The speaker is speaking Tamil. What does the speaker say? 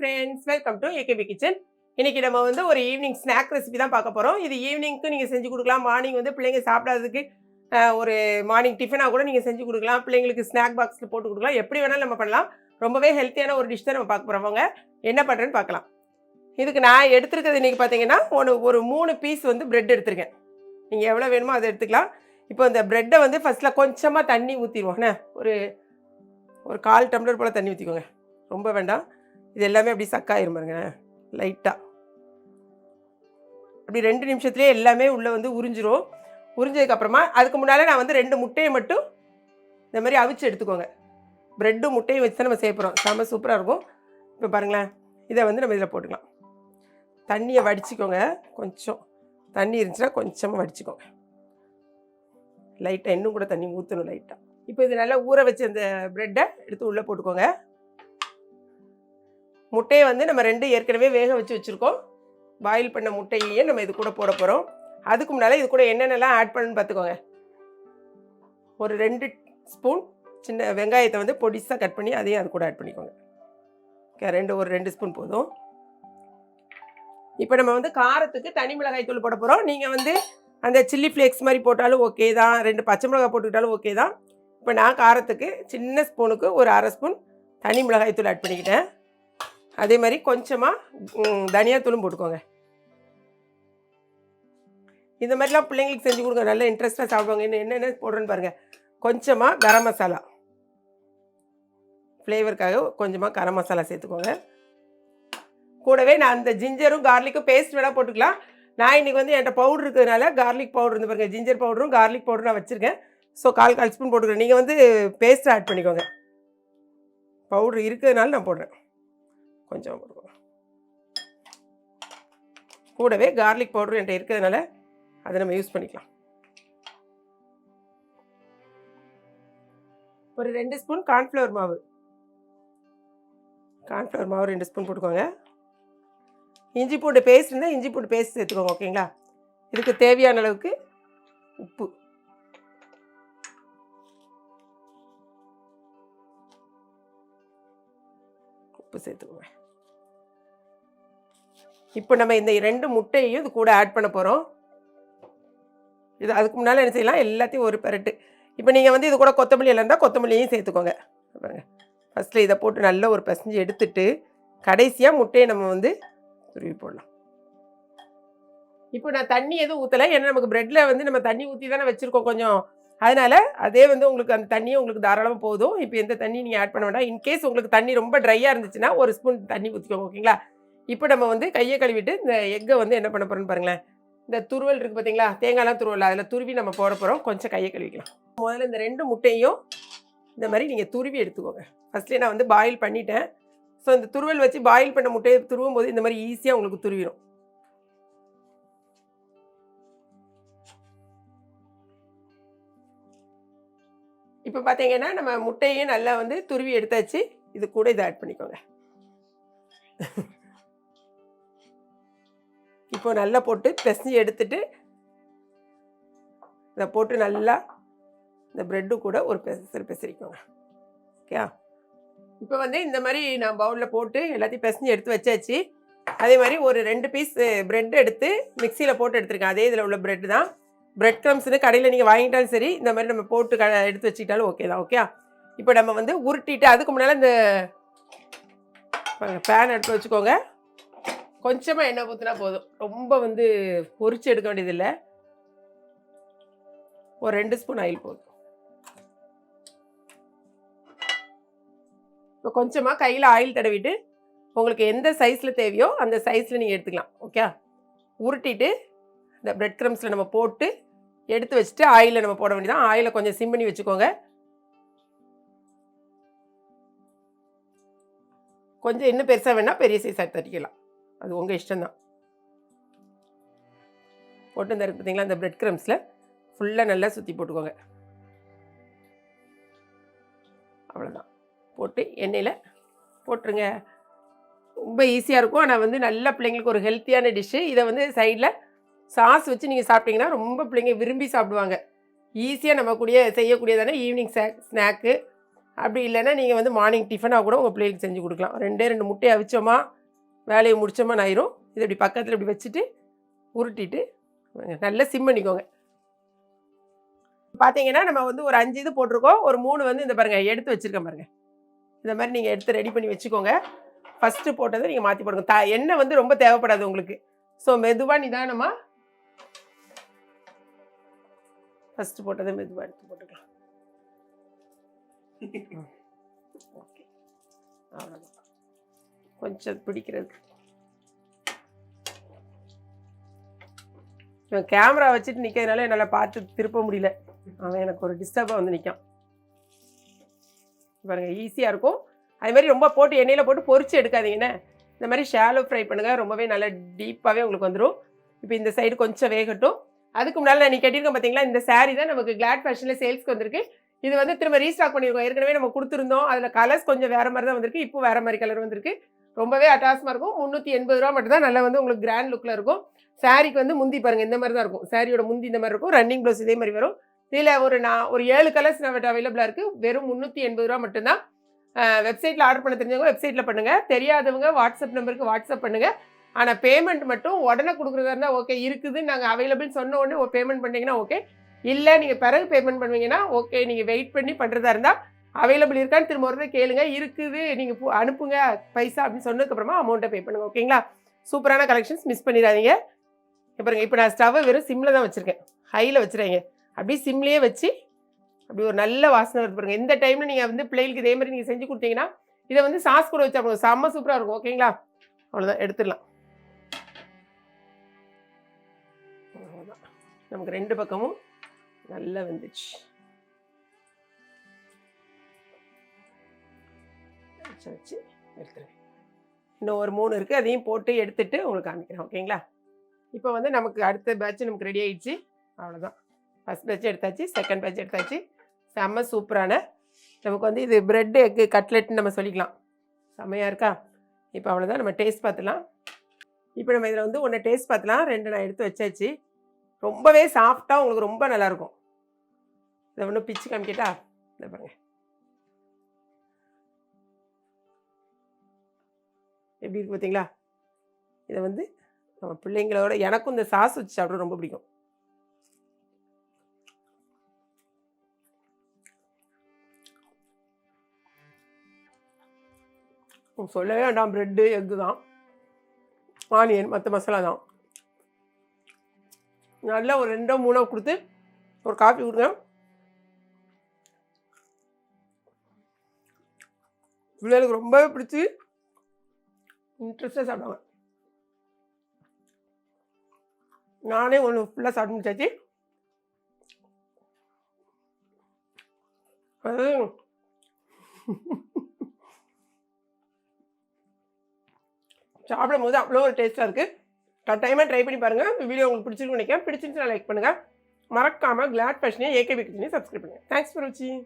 Friends welcome to AKP kitchen இன்னைக்கு நம்ம வந்து ஒரு ஈவினிங் ஸ்நாக் ரெசிபி தான் பார்க்க போகிறோம் இது ஈவினிங்க்கு நீங்கள் செஞ்சு கொடுக்கலாம். மார்னிங் வந்து பிள்ளைங்க சாப்பிடாததுக்கு ஒரு மார்னிங் டிஃபனாக கூட நீங்கள் செஞ்சு கொடுக்கலாம். பிள்ளைங்களுக்கு ஸ்நாக் பாக்ஸில் போட்டு கொடுக்கலாம். எப்படி வேணாலும் நம்ம பண்ணலாம். ரொம்பவே ஹெல்த்தியான ஒரு டிஷ் தான் நம்ம பார்க்க போகிறவங்க என்ன பண்ணுறேன்னு பார்க்கலாம். இதுக்கு நான் எடுத்துருக்கிறது இன்றைக்கி பார்த்தீங்கன்னா ஒன்று ஒரு மூணு பீஸ் வந்து ப்ரெட் எடுத்திருக்கேன். நீங்கள் எவ்வளோ வேணுமோ அதை எடுத்துக்கலாம். இப்போ இந்த ப்ரெட்டை வந்து ஃபஸ்ட்டில் கொஞ்சமாக தண்ணி ஊற்றிடுவோம் ஒரு ஒரு கால் டம்ளர் போல் தண்ணி ஊற்றிக்கோங்க ரொம்ப வேண்டாம். இது எல்லாமே அப்படி சக்காயிரும் பாருங்க. லைட்டாக அப்படி ரெண்டு நிமிஷத்துலேயே எல்லாமே உள்ளே வந்து உறிஞ்சிரும். உறிஞ்சதுக்கப்புறமா அதுக்கு முன்னால் நான் வந்து ரெண்டு முட்டையை மட்டும் இந்த மாதிரி அவிச்சு எடுத்துக்கோங்க. ப்ரெட்டும் முட்டையும் வச்சு தான் நம்ம சேர்ப்புறோம் செம்ம சூப்பராக இருக்கும். இப்போ பாருங்களேன். இதை வந்து நம்ம இதில் போட்டுக்கலாம். தண்ணியை வடிச்சிக்கோங்க. கொஞ்சம் தண்ணி இருந்துச்சுன்னா கொஞ்சமாக வடிச்சிக்கோங்க. லைட்டாக இன்னும் கூட தண்ணி ஊற்றணும் லைட்டாக இப்போ இது நல்லா ஊற வச்ச அந்த ப்ரெட்டை எடுத்து உள்ளே போட்டுக்கோங்க. முட்டையை வந்து நம்ம ரெண்டு ஏற்கனவே வேக வச்சு வச்சுருக்கோம். பாயில் பண்ண முட்டையே நம்ம இது கூட போட போகிறோம் அதுக்கு முன்னால் இது கூட என்னென்னலாம் ஆட் பண்ணணும்னு பார்த்துக்கோங்க. ஒரு ரெண்டு ஸ்பூன் சின்ன வெங்காயத்தை வந்து பொடிசாக கட் பண்ணி அதையும் அது கூட ஆட் பண்ணிக்கோங்க. ஓகே ரெண்டு ஒரு ரெண்டு ஸ்பூன் போதும். இப்போ நம்ம வந்து காரத்துக்கு தனி மிளகாய் தூள் போட போகிறோம் நீங்கள் வந்து அந்த சில்லி ஃப்ளேக்ஸ் மாதிரி போட்டாலும் ஓகே தான். ரெண்டு பச்சை மிளகாய் போட்டுக்கிட்டாலும் ஓகே தான். இப்போ நான் காரத்துக்கு சின்ன ஸ்பூனுக்கு ஒரு அரை ஸ்பூன் தனி மிளகாய் தூள் ஆட் பண்ணிக்கிட்டேன். அதே மாதிரி கொஞ்சமாக தனியாத்தூளும் போட்டுக்கோங்க. இந்த மாதிரிலாம் பிள்ளைங்களுக்கு செஞ்சு கொடுங்க. நல்லா இன்ட்ரெஸ்ட்டாக சாப்பிடுவாங்க. இன்னும் என்னென்ன போடுறேன்னு பாருங்கள் கொஞ்சமாக கரம் மசாலா. ஃப்ளேவருக்காக கொஞ்சமாக கரம் மசாலா சேர்த்துக்கோங்க. கூடவே நான் அந்த ஜிஞ்சரும் கார்லிக்கும் பேஸ்ட் வேணால் போட்டுக்கலாம். நான் இன்றைக்கி வந்து என்கிட்ட பவுடர் இருக்கிறதுனால கார்லிக் பவுடர் இருந்து பாருங்கள் ஜிஞ்சர் பவுடரும் கார்லிக் பவுடரும் நான் வச்சுருக்கேன். ஸோ கால் கால் ஸ்பூன் போட்டுக்கிறேன். நீங்கள் வந்து பேஸ்ட் ஆட் பண்ணிக்கோங்க. பவுடர் இருக்கிறதுனால நான் போடுறேன். கொஞ்சம் கொடுக்கணும் கூடவே கார்லிக் பவுடர் என்கிட்ட இருக்கிறதுனால அதை நம்ம யூஸ் பண்ணிக்கலாம். ஒரு ரெண்டு ஸ்பூன் கார்ன்ஃப்ளவர் மாவு. கார்ன்ஃப்ளவர் மாவு ரெண்டு ஸ்பூன் போட்டுக்கோங்க. இஞ்சி பூண்டு பேஸ்ட் இருந்தால் இஞ்சி பூண்டு பேஸ்ட் சேர்த்துக்கோங்க ஓகேங்களா இதுக்கு தேவையான அளவுக்கு உப்பு. உப்பு சேர்த்துக்கோங்க. இப்போ நம்ம இந்த ரெண்டு முட்டையையும் இது கூட ஆட் பண்ண போகிறோம் இது அதுக்கு முன்னால் என்ன செய்யலாம்? எல்லாத்தையும் ஒரு பெரட்டு. இப்போ நீங்கள் வந்து இது கூட கொத்தமல்லி இருந்தால் கொத்தமல்லியும் சேர்த்துக்கோங்க. பாருங்க. ஃபஸ்ட்டில் இதை போட்டு நல்லா ஒரு பசஞ்சு எடுத்துட்டு கடைசியாக முட்டையை நம்ம வந்து துருவி போடலாம். இப்போ நான் தண்ணி எதுவும் ஊற்றலை ஏன்னா நமக்கு ப்ரெட்டில் வந்து நம்ம தண்ணி ஊற்றி தானே வச்சுருக்கோம் கொஞ்சம். அதனால் அதே வந்து உங்களுக்கு அந்த தண்ணியும் உங்களுக்கு தாராளமாக போதும். இப்போ எந்த தண்ணி நீங்கள் ஆட் பண்ண வேண்டாம். இன்கேஸ் உங்களுக்கு தண்ணி ரொம்ப ட்ரையாக இருந்துச்சுன்னா ஒரு ஸ்பூன் தண்ணி ஊற்றிக்கோங்க ஓகேங்களா இப்போ நம்ம வந்து கையை கழுவிட்டு இந்த எக்கை வந்து என்ன பண்ண போகிறோம்னு பாருங்களேன். இந்த துருவல் இருக்குது பார்த்தீங்களா தேங்காய்லாம் துருவல் அதில் துருவி நம்ம போட போகிறோம் கொஞ்சம் கையை கழுவிக்கலாம். முதல்ல இந்த ரெண்டு முட்டையும் இந்த மாதிரி நீங்கள் துருவி எடுத்துக்கோங்க. ஃபஸ்ட்லேயே நான் வந்து பாயில் பண்ணிட்டேன். ஸோ இந்த துருவல் வச்சு பாயில் பண்ண முட்டையை துருவும் போது இந்த மாதிரி ஈஸியாக உங்களுக்கு துருவிடும் இப்போ பார்த்தீங்கன்னா நம்ம முட்டையும் நல்லா வந்து துருவி எடுத்தாச்சு. இது கூட இதை ஆட் பண்ணிக்கோங்க. இப்போ நல்லா போட்டு பிசைஞ்சு எடுத்துட்டு இதை போட்டு நல்லா இந்த ப்ரெட்டு கூட ஒரு பெசரி பெசரிக்கோங்க. ஓகே இப்போ வந்து இந்த மாதிரி நான் பவுலில் போட்டு எல்லாத்தையும் பிசைஞ்சு எடுத்து வச்சாச்சு. அதே மாதிரி ஒரு ரெண்டு பீஸ் ப்ரெட் எடுத்து மிக்சியில் போட்டு எடுத்துருக்கேன். அதே இதில் உள்ள ப்ரெட் தான். பிரெட் க்ரம்ஸ்னு கடையில் நீங்கள் வாங்கிட்டாலும் சரி இந்த மாதிரி நம்ம போட்டு க எடுத்து வச்சுக்கிட்டாலும் ஓகே தான் ஓகே இப்போ நம்ம வந்து உருட்டிட்டு அதுக்கு முன்னால் இந்த பேன் எடுத்து வச்சுக்கோங்க. கொஞ்சமாக எண்ணெய் ஊற்றினா போதும். ரொம்ப வந்து பொறிச்சு எடுக்க வேண்டியதில்லை. ஒரு ரெண்டு ஸ்பூன் ஆயில் போதும். இப்போ கொஞ்சமாக கையில் ஆயில் தடவிட்டு உங்களுக்கு எந்த சைஸில் தேவையோ அந்த சைஸில் நீங்கள் எடுத்துக்கலாம் ஓகே உருட்டிட்டு இந்த பிரெட் க்ரம்ஸில் நம்ம போட்டு எடுத்து வச்சுட்டு ஆயிலில் நம்ம போட வேண்டியதான் ஆயிலை கொஞ்சம் சிம் பண்ணி வச்சுக்கோங்க. கொஞ்சம் இன்னும் பெருசாக வேணால் பெரிய சைஸாக தட்டிக்கலாம் அது உங்கள் இஷ்டம்தான். போட்டு இந்த பார்த்தீங்களா இந்த பிரெட் க்ரம்ஸில் ஃபுல்லாக நல்லா சுற்றி போட்டுக்கோங்க. அவ்வளோதான் போட்டு எண்ணெயில் போட்டுருங்க. ரொம்ப ஈஸியாக இருக்கும். ஆனால் வந்து நல்ல பிள்ளைங்களுக்கு ஒரு ஹெல்த்தியான டிஷ்ஷு இதை வந்து சைடில் சாஸ் வச்சு நீங்கள் சாப்பிட்டீங்கன்னா ரொம்ப பிள்ளைங்க விரும்பி சாப்பிடுவாங்க. ஈஸியாக நம்ம கூடிய செய்யக்கூடியதானே ஈவினிங் ஸ்நாக் ஸ்நாக்கு அப்படி இல்லைன்னா நீங்கள் வந்து மார்னிங் டிஃபனாக கூட உங்கள் பிள்ளைகளுக்கு செஞ்சு கொடுக்கலாம். ரெண்டே ரெண்டு முட்டையை அவிச்சோமா வேலையை முடிச்சோமா ஆயிரும் இது இப்படி பக்கத்தில் இப்படி வச்சுட்டு உருட்டிட்டு நல்லா சிம் பண்ணிக்கோங்க. பார்த்தீங்கன்னா நம்ம வந்து ஒரு அஞ்சு இது போட்டிருக்கோம். ஒரு மூணு வந்து இந்த பாருங்கள் எடுத்து வச்சுருக்கேன் பாருங்கள் இந்த மாதிரி நீங்கள் எடுத்து ரெடி பண்ணி வச்சுக்கோங்க. ஃபஸ்ட்டு போட்டதை நீங்கள் மாற்றி போடுங்க. த எண்ணெய் வந்து ரொம்ப தேவைப்படாது உங்களுக்கு. ஸோ மெதுவாக நிதானமாக ஃபஸ்ட்டு போட்டதை மெதுவாக எடுத்து போட்டுக்கலாம். ஓகே அவ்வளோதான் கொஞ்சம் பிடிக்கிறது. இவன் கேமரா வச்சுட்டு நிற்கிறதுனால என்னால் பார்த்து திருப்ப முடியல. அவன் எனக்கு ஒரு டிஸ்டர்பாக வந்து நிற்கான் பாருங்க ஈஸியாக இருக்கும். அது மாதிரி ரொம்ப போட்டு எண்ணெயில் போட்டு பொறிச்சு எடுக்காதீங்கண்ணே இந்த மாதிரி ஷாலோ ஃப்ரை பண்ணுங்கள் ரொம்பவே நல்லா டீப்பாகவே உங்களுக்கு வந்துடும் இப்போ இந்த சைடு கொஞ்சம் வேகட்டும். அதுக்கு முன்னால் நான் நீ கட்டியிருக்கேன் பார்த்தீங்களா இந்த சாரீ தான் நமக்கு கிளாட் ஃபேஷனில் சேல்ஸ்க்கு வந்திருக்கு. இது வந்து திரும்ப ரீஸ்டாக் பண்ணியிருக்கோம். ஏற்கனவே நம்ம கொடுத்துருந்தோம். அதில் கலர்ஸ் கொஞ்சம் வேறு மாதிரி தான் வந்திருக்கு. இப்போ வேறு மாதிரி கலர் வந்திருக்கு. ரொம்பவே அட்டாசமாக இருக்கும். முந்நூற்றி எண்பது ரூபா மட்டும் தான் நல்லா வந்து உங்களுக்கு கிராண்ட் லுக்கில் இருக்கும். சாரிக்கு வந்து முந்தி பாருங்கள் இந்த மாதிரி தான் இருக்கும். சாரியோட முந்தி இந்த மாதிரி இருக்கும். ரன்னிங் ப்ளவுஸ் இதே மாதிரி வரும். இதில் ஒரு நான் ஒரு ஏழு கலர்ஸ் நம்மகிட்ட அவைலபிளாக இருக்குது வெறும் முந்நூற்றி எண்பது ரூபா மட்டும்தான். வெப்சைட்டில் ஆர்டர் பண்ண தெரிஞ்சவங்க வெப்சைட்டில் பண்ணுங்கள் தெரியாதவங்க வாட்ஸ்அப் நம்பருக்கு வாட்ஸ்அப் பண்ணுங்கள் ஆனால் பேமெண்ட் மட்டும் உடனே கொடுக்குறதா இருந்தால் ஓகே இருக்குது நாங்கள் அவைலபிள் சொன்ன உடனே பேமெண்ட் பண்ணிங்கன்னா ஓகே இல்லை நீங்கள் பிறகு பேமெண்ட் பண்ணுவீங்கன்னா ஓகே நீங்கள் வெயிட் பண்ணி பண்ணுறதா இருந்தால் அவைலபிள் இருக்கான்னு திரும்ப ஒரு கேளுங்க. இருக்குது நீங்கள் அனுப்புங்க பைசா அப்படின்னு சொன்னதுக்கப்புறமா அமௌண்ட்டை பே பண்ணுங்க ஓகேங்களா சூப்பரான கலெக்ஷன்ஸ் மிஸ் பண்ணிடாதீங்க. இப்போ பாருங்க இப்போ நான் ஸ்டவ்வை வெறும் சிம்மில் தான் வச்சுருக்கேன். ஹையில் வச்சுருங்க அப்படியே சிம்லேயே வச்சு அப்படி ஒரு நல்ல வாசனை வருது பாருங்க. எந்த டைமில் நீங்கள் வந்து பிள்ளைகளுக்கு இதே மாதிரி நீங்கள் செஞ்சு கொடுத்தீங்கன்னா இதை வந்து சாஸ் கூட வச்சு அப்போ செம்ம சூப்பராக இருக்கும் ஓகேங்களா அவ்வளோதான் எடுத்துடலாம். நமக்கு ரெண்டு பக்கமும் நல்லா வந்துச்சு. வச்சு வச்சு எடுத்துருவேன். இன்னும் ஒரு மூணு இருக்குது அதையும் போட்டு எடுத்துட்டு உங்களுக்கு காமிக்கிறேன். ஓகேங்களா? இப்போ வந்து நமக்கு அடுத்த பேட்ச் நமக்கு ரெடி ஆயிடுச்சு. அவ்வளோதான் ஃபஸ்ட் பேட்ச் எடுத்தாச்சு செகண்ட் பேட்ச் எடுத்தாச்சு. செம்ம சூப்பரான. நமக்கு வந்து இது பிரெட் எக்கு கட்லெட்னு நம்ம சொல்லிக்கலாம். செம்மையாக இருக்கா? இப்போ அவ்வளோதான் நம்ம டேஸ்ட் பார்த்துலாம். இப்போ நம்ம இதில் வந்து ஒன்று டேஸ்ட் பார்த்துலாம். ரெண்டு நான் எடுத்து வச்சாச்சு. ரொம்பவே சாஃப்டாக உங்களுக்கு ரொம்ப நல்லாயிருக்கும் இதை ஒன்று பிச்சு காமிக்கிட்டா? இதை பாருங்க. எப்படி இருக்கு பார்த்தீங்களா இதை வந்து நம்ம பிள்ளைங்களோட எனக்கும் இந்த சாஸ் வச்சு சாப்பிட ரொம்ப பிடிக்கும். சொல்லவே வேண்டாம். ப்ரெட்டு எக்கு தான். ஆனியன் மற்ற மசாலா தான். நல்லா ஒரு ரெண்டோ மூணோ கொடுத்து ஒரு காஃபி கொடுங்க. பிள்ளைகளுக்கு ரொம்பவே பிடிச்சி இன்ட்ரெஸ்டாக சாப்பிடுவாங்க. நானே ஒன்று ஃபுல்லாக சாப்பிட்டு முடிச்சாச்சு. அது சாப்பிடும் போது அவ்வளோ ஒரு டேஸ்ட்டாக இருக்குது கட்டாயமாக ட்ரை பண்ணி பாருங்கள் வீடியோ உங்களுக்கு பிடிச்சிருக்கு நினைக்கிறேன். பிடிச்சிருந்துச்சுன்னா லைக் பண்ணுங்கள் மறக்காமல் கிளாட் ஃபேஷனையும் ஏகேபி கிச்சனையும் சப்ஸ்கிரைப் பண்ணுங்கள் தேங்க்ஸ் ஃபார் வாட்சிங்